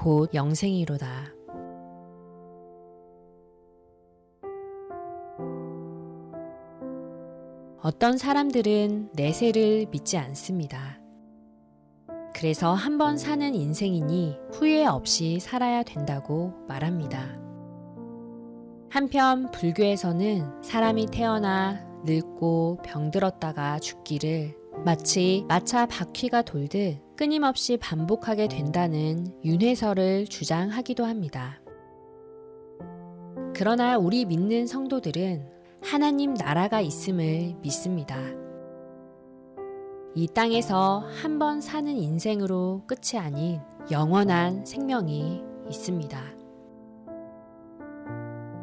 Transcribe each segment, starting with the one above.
곧 영생이로다. 어떤 사람들은 내세를 믿지 않습니다. 그래서 한 번 사는 인생이니 후회 없이 살아야 된다고 말합니다. 한편 불교에서는 사람이 태어나 늙고 병들었다가 죽기를 마치 마차 바퀴가 돌듯 끊임없이 반복하게 된다는 윤회설을 주장하기도 합니다. 그러나 우리 믿는 성도들은 하나님 나라가 있음을 믿습니다. 이 땅에서 한 번 사는 인생으로 끝이 아닌 영원한 생명이 있습니다.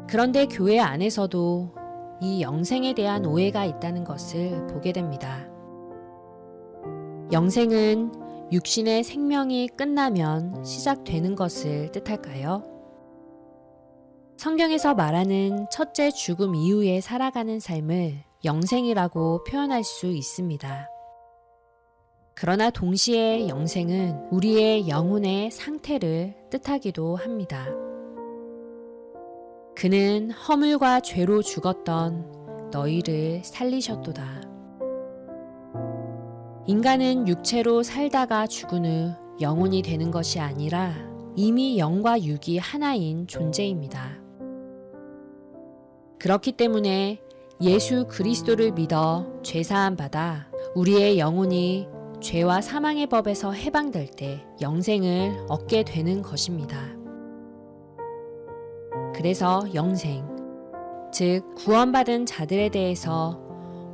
그런데 교회 안에서도 이 영생에 대한 오해가 있다는 것을 보게 됩니다. 영생은 육신의 생명이 끝나면 시작되는 것을 뜻할까요? 성경에서 말하는 첫째 죽음 이후에 살아가는 삶을 영생이라고 표현할 수 있습니다. 그러나 동시에 영생은 우리의 영혼의 상태를 뜻하기도 합니다. 그는 허물과 죄로 죽었던 너희를 살리셨도다. 인간은 육체로 살다가 죽은 후 영혼이 되는 것이 아니라 이미 영과 육이 하나인 존재입니다. 그렇기 때문에 예수 그리스도를 믿어 죄사함 받아 우리의 영혼이 죄와 사망의 법에서 해방될 때 영생을 얻게 되는 것입니다. 그래서 영생, 즉 구원받은 자들에 대해서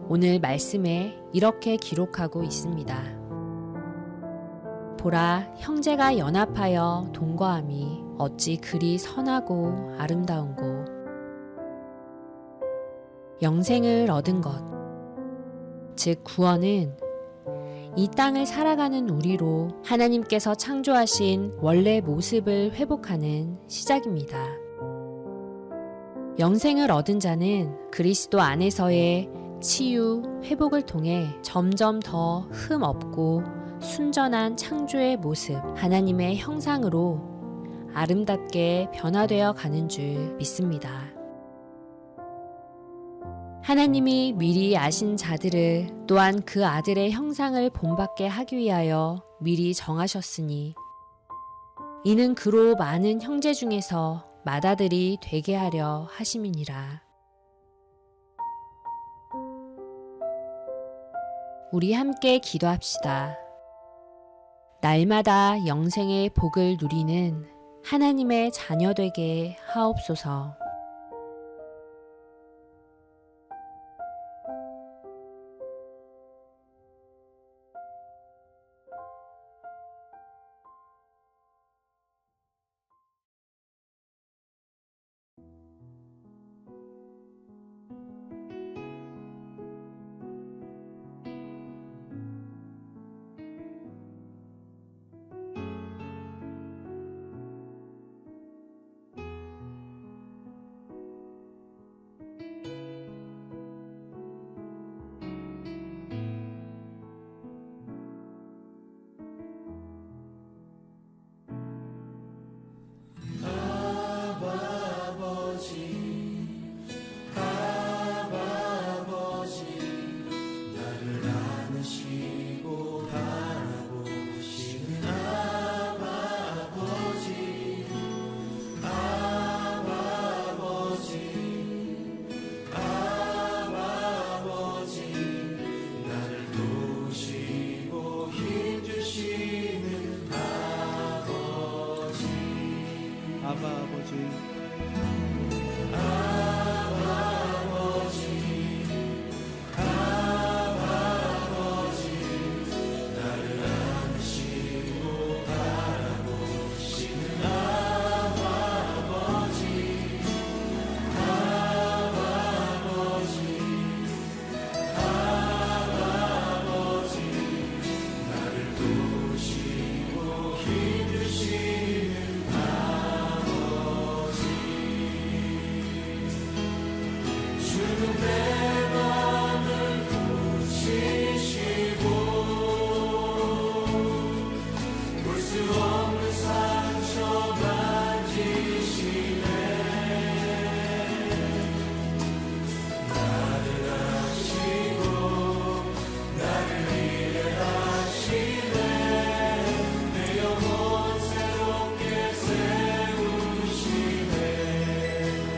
오늘 말씀에 이렇게 기록하고 있습니다. 보라, 형제가 연합하여 동거함이 어찌 그리 선하고 아름다운고 영생을 얻은 것, 즉 구원은 이 땅을 살아가는 우리로 하나님께서 창조하신 원래 모습을 회복하는 시작입니다. 영생을 얻은 자는 그리스도 안에서의 치유, 회복을 통해 점점 더 흠 없고 순전한 창조의 모습, 하나님의 형상으로 아름답게 변화되어 가는 줄 믿습니다. 하나님이 미리 아신 자들을 또한 그 아들의 형상을 본받게 하기 위하여 미리 정하셨으니 이는 그로 많은 형제 중에서 맏아들이 되게 하려 하심이니라. 우리 함께 기도합시다. 날마다 영생의 복을 누리는 하나님의 자녀 되게 하옵소서.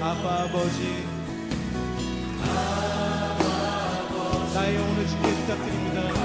아빠 아버지 나의 오늘 주님 부탁드립니다.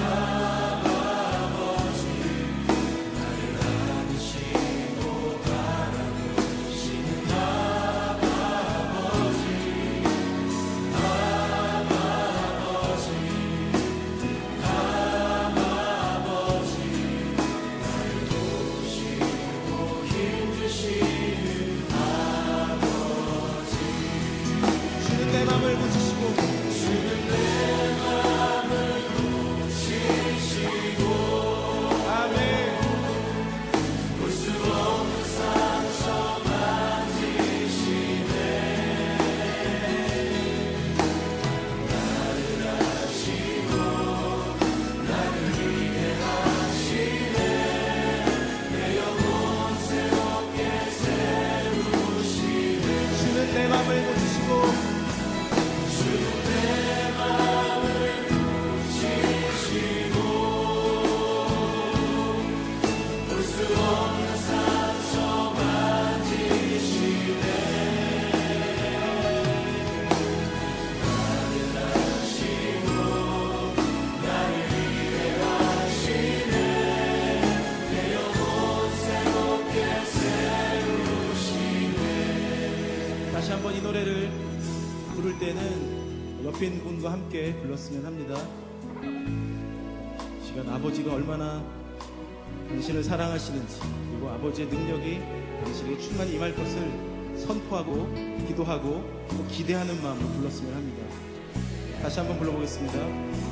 있는 분과 함께 불렀으면 합니다. 이 시간 아버지가 얼마나 당신을 사랑하시는지 그리고 아버지의 능력이 당신에게 충만히 임할 것을 선포하고 기도하고 또 기대하는 마음으로 불렀으면 합니다. 다시 한번 불러보겠습니다.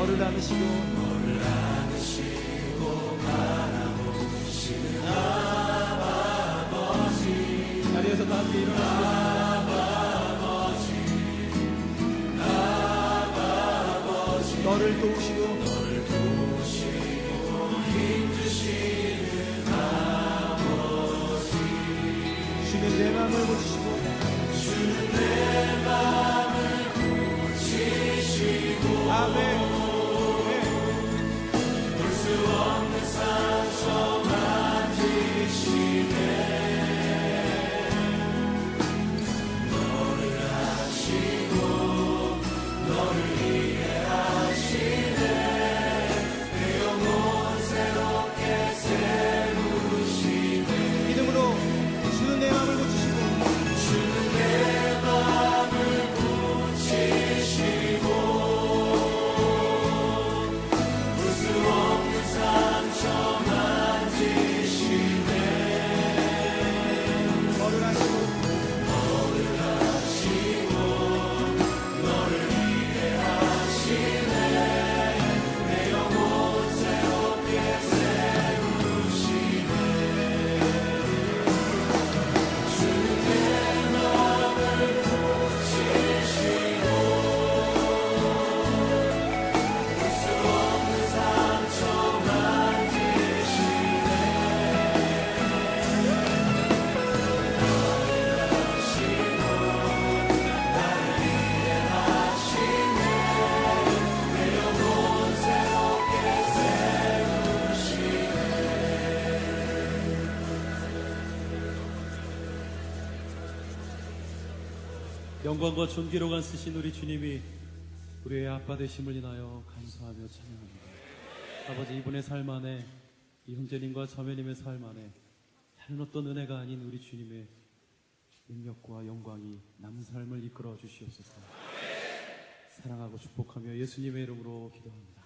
너를 안으시고 너를 도우시고 주는 내 마음을 고치시고 영광과 존귀로간 쓰신 우리 주님이 우리의 아빠 되심을 인하여 감사하며 찬양합니다. 아버지 이분의 삶 안에 이 형제님과 자매님의 삶 안에 다른 어떤 은혜가 아닌 우리 주님의 능력과 영광이 남은 삶을 이끌어 주시옵소서. 사랑하고 축복하며 예수님의 이름으로 기도합니다.